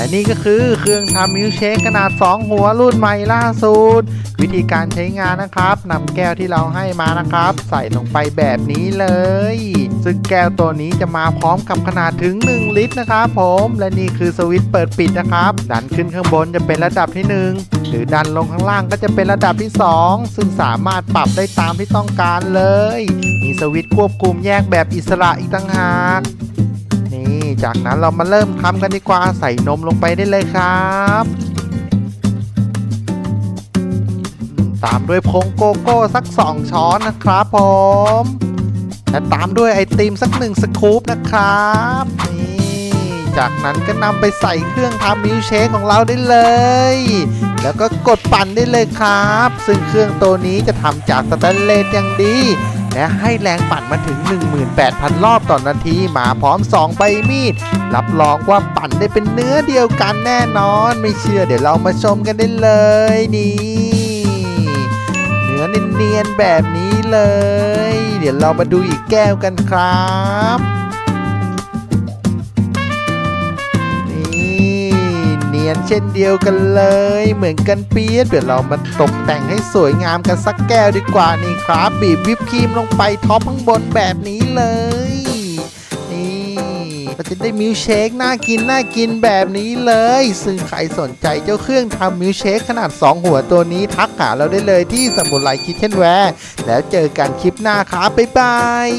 และนี่ก็คือเครื่องทำมิลค์เชคขนาด 2 หัวรุ่นใหม่ล่าสุด วิธีการใช้งานนะครับนำแก้วที่เราให้มานะครับ ใส่ลงไปแบบนี้เลย ซึ่งแก้วตัวนี้จะมาพร้อมกับขนาดถึง 1 ลิตรนะครับผมและนี่คือสวิตช์เปิดปิดนะครับดันขึ้นข้างบนจะเป็นระดับที่ 1 หรือดันลงข้างล่างก็จะเป็นระดับที่ 2 ซึ่งสามารถปรับได้ตามที่ต้องการเลย มีสวิตช์ควบคุมแยกแบบอิสระอีกต่างหาก จากนั้นเรามาเริ่มทำกันดีกว่าใส่นมลงไปได้เลยครับตามด้วยผงโกโก้สัก 2 ช้อนนะครับผม และตามด้วยไอติมสักหนึ่งสกู๊ปนะครับ นี่ จากนั้นก็นำไปใส่เครื่องทำมิลเชคของเราได้เลย แล้วก็กดปั่นได้เลยครับ ซึ่งเครื่องตัวนี้จะทำจากสแตนเลสอย่างดี และให้แรงปั่นมาถึง 18,000 รอบต่อนนาทีมาพร้อม 2 ใบมีด รับรองว่าปั่นได้เป็นเนื้อเดียวกันแน่นอน ไม่เชื่อเดี๋ยวเรามาชมกันได้เลยนี่เนื้อเนียนๆแบบนี้เลย เดี๋ยวเรามาดูอีกแก้วกันครับ ยนเช่นเดียวกันเลย เหมือนกันเปียดเดี๋ยวเรามาตกแต่งให้สวยงามกันสักแก้วดีกว่านี่ครับ บีบวิปครีมลงไปท็อปข้างบนแบบนี้เลย นี่เราจะได้มิลเชคน่ากินน่ากินแบบนี้เลย ซึ่งใครสนใจเจ้าเครื่องทำมิลเชคขนาด 2 หัวตัวนี้ทักหาเราได้เลยที่สมุนไพรคิทเช่นแวร์แล้วเจอกันคลิปหน้าครับบ๊ายบาย